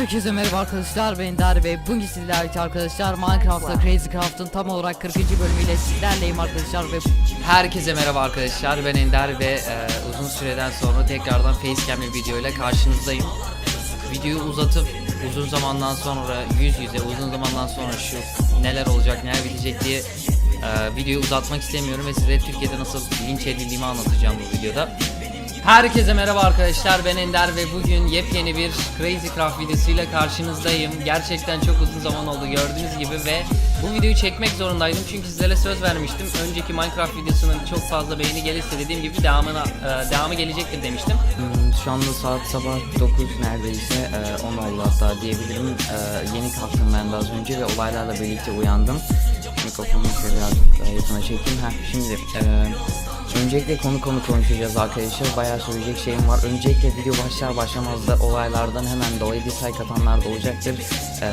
Herkese merhaba arkadaşlar ben Ender Bey Bugün sizlerle arkadaşlar Minecraft'ta Crazy Craft'ın tam olarak 40. bölümüyle sizlerleyim arkadaşlar ve Herkese merhaba arkadaşlar ben Ender ve e, uzun süreden sonra tekrardan facecam bir video ile karşınızdayım. Videoyu uzatıp uzun zamandan sonra yüz yüze uzun zamandan sonra şu neler olacak neler bitecek diye e, videoyu uzatmak istemiyorum ve size Türkiye'de nasıl linç edildiğimi anlatacağım bu videoda. Herkese merhaba arkadaşlar ben Ender ve bugün yepyeni bir Crazy Craft videosuyla karşınızdayım. Gerçekten çok uzun zaman oldu gördüğünüz gibi ve bu videoyu çekmek zorundaydım çünkü sizlere söz vermiştim. Önceki Minecraft videosunun çok fazla beğeni gelirse dediğim gibi devamına e, devamı gelecektir demiştim. Hmm, Şu anda saat sabah 9 neredeyse e, 10 oldu hatta diyebilirim. E, yeni kalktım ben de az önce ve olaylarla birlikte uyandım. Mikrofonu şöyle birazcık daha yakına çekeyim. Heh, şimdi e, öncelikle konu konu konuşacağız arkadaşlar. Bayağı söyleyecek şeyim var. Öncelikle video başlar başlamaz da olaylardan hemen dolayı dislike atanlar da olacaktır. E,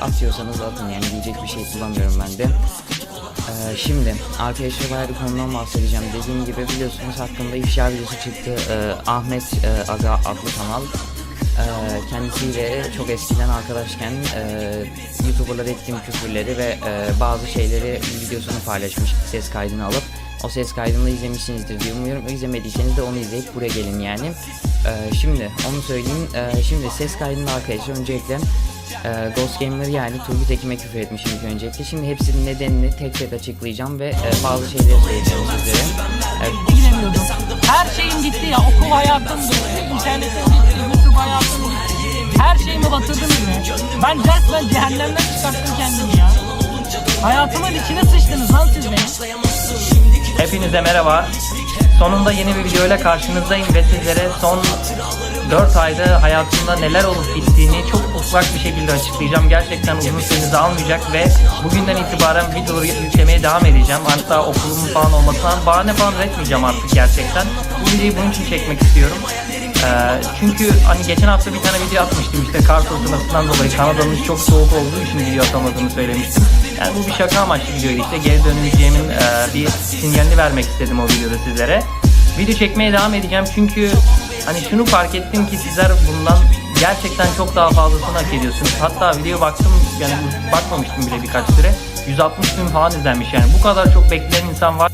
atıyorsanız atın yani diyecek bir şey bulamıyorum ben de. Ee, şimdi arkadaşlar bayağı bir konudan bahsedeceğim. Dediğim gibi biliyorsunuz hakkında ifşa videosu çıktı. Ee, Ahmet e, Aga adlı kanal. Ee, kendisiyle çok eskiden arkadaşken e, YouTuber'lara ettiğim küfürleri ve e, bazı şeyleri videosunu paylaşmış ses kaydını alıp. O ses kaydını da izlemişsinizdir diye umuyorum. İzlemediyseniz de onu izleyip buraya gelin yani. Ee, şimdi onu söyleyeyim. Ee, şimdi ses kaydında arkadaşlar öncelikle ee, Ghost Gamer yani Turgut Ekim'e küfür etmiş ilk öncelikle. Şimdi hepsinin nedenini tek tek açıklayacağım ve e, bazı şeyleri söyleyeceğim sizlere. Ee, giremiyordum. Her şeyim gitti ya. Okul hayatım gitti, internetim gitti, YouTube hayatım gitti. Her şeyimi batırdınız mı? Ben resmen cehennemden çıkarttım kendimi ya. Hayatımın içine sıçtınız lan siz beni. Hepinize merhaba. Sonunda yeni bir videoyla karşınızdayım ve sizlere son 4 ayda hayatımda neler olup bittiğini çok ufak bir şekilde açıklayacağım. Gerçekten uzun sürenizi almayacak ve bugünden itibaren videoları yüklemeye devam edeceğim. Hatta okulumun falan olmasından bahane falan üretmeyeceğim artık gerçekten. Bu videoyu bunun için çekmek istiyorum. Ee, çünkü hani geçen hafta bir tane video atmıştım işte kar fırtınasından dolayı Kanada'nın çok soğuk olduğu için video atamadığımı söylemiştim. Yani bu bir şaka amaçlı videoydu işte geri döneceğimin e, bir sinyalini vermek istedim o videoda sizlere. Video çekmeye devam edeceğim çünkü hani şunu fark ettim ki sizler bundan gerçekten çok daha fazlasını hak ediyorsunuz. Hatta video baktım yani bakmamıştım bile birkaç süre. 160 bin falan izlenmiş yani bu kadar çok bekleyen insan var.